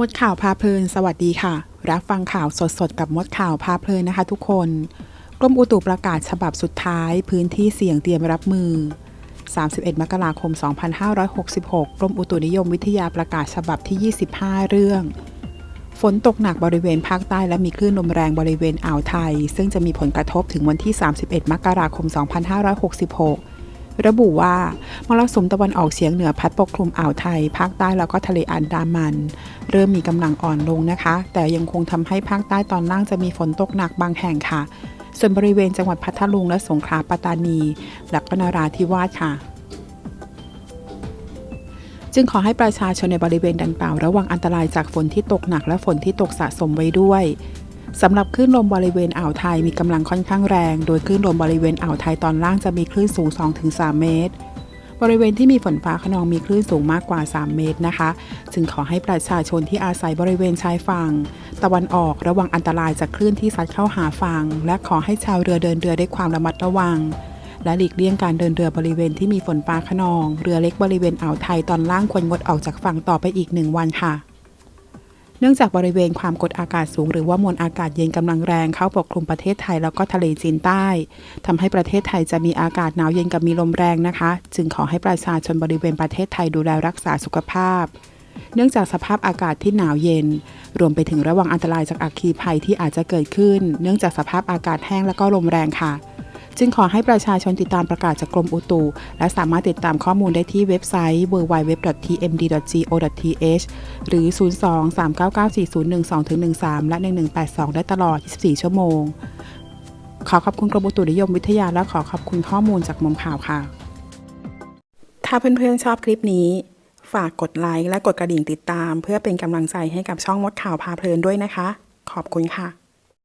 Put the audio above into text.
มดข่าวพาเพลิน สวัสดีค่ะ รับฟังข่าวสดๆ กับมดข่าวพาเพลินนะคะทุกคน กรมอุตุประกาศฉบับสุดท้าย พื้นที่เสี่ยงเตรียมรับมือ 31 มกราคม 2566 กรมอุตุนิยมวิทยาประกาศฉบับที่ 25 เรื่อง ฝนตกหนักบริเวณภาคใต้และมีคลื่นลมแรงบริเวณอ่าวไทย ซึ่งจะมีผลกระทบถึงวันที่ 31 มกราคม 2566 ระบุว่ามรสุมตะวันออกเฉียงเหนือพัดปกคลุมอ่าวไทย ภาคใต้แล้วก็ทะเลอันดามัน เริ่มมีกำลังอ่อนลงนะคะ แต่ยังคงทำให้ภาคใต้ตอนล่างจะมีฝนตกหนักบางแห่งค่ะ ส่วนบริเวณจังหวัดพัทลุงและสงขลาปัตตานี และก็นราธิวาสค่ะ จึงขอให้ประชาชนในบริเวณดังกล่าวระวังอันตรายจากฝนที่ตกหนักและฝนที่ตกสะสมไว้ด้วย สำหรับคลื่นลมบริเวณอ่าวไทยมีกำลังค่อนข้างแรง โดยคลื่นลมบริเวณอ่าวไทยตอนล่างจะมีคลื่นสูง 2-3 เมตร บริเวณที่มีฝนฟ้าขนองมีคลื่นสูงมากกว่า 3 เมตรนะคะ จึงขอให้ประชาชนที่อาศัยบริเวณชายฝั่ง ตะวันออกระวังอันตรายจากคลื่นที่ซัดเข้าหาฝั่ง และขอให้ชาวเรือเดินเรือด้วยความระมัดระวัง และหลีกเลี่ยงการเดินเรือบริเวณที่มีฝนฟ้าขนอง เรือเล็กบริเวณอ่าวไทยตอนล่างควรงดออกจากฝั่งต่อไปอีกหนึ่งวันค่ะ เนื่องจากบริเวณความกดอากาศสูง หรือว่ามวลอากาศเย็นกำลังแรงเข้าปกคลุมประเทศไทยแล้วก็ทะเลจีนใต้ทำให้ประเทศไทยจะมีอากาศหนาวเย็นกับมีลมแรงนะคะ จึงขอให้ประชาชนบริเวณประเทศไทยดูแลรักษาสุขภาพ เนื่องจากสภาพอากาศที่หนาวเย็น รวมไปถึงระวังอันตรายจากอัคคีภัยที่อาจจะเกิดขึ้น เนื่องจากสภาพอากาศแห้งและก็ลมแรงค่ะ จึงขอให้ประชาชนติดตามประกาศจากกรมอุตุ และสามารถติดตามข้อมูลได้ที่เว็บไซต์ www.tmd.go.th หรือ 02-399-4012-13 และ 1182 ได้ตลอด 24 ชั่วโมง ขอขอบคุณกรมอุตุนิยมวิทยาและขอขอบคุณข้อมูลจากมุมข่าวค่ะ ถ้าเพื่อนๆชอบคลิปนี้ ฝากกดไลค์และกดกระดิ่งติดตาม เพื่อเป็นกำลังใจให้กับช่องมดข่าวพาเพลินด้วยนะคะ ขอบคุณค่ะ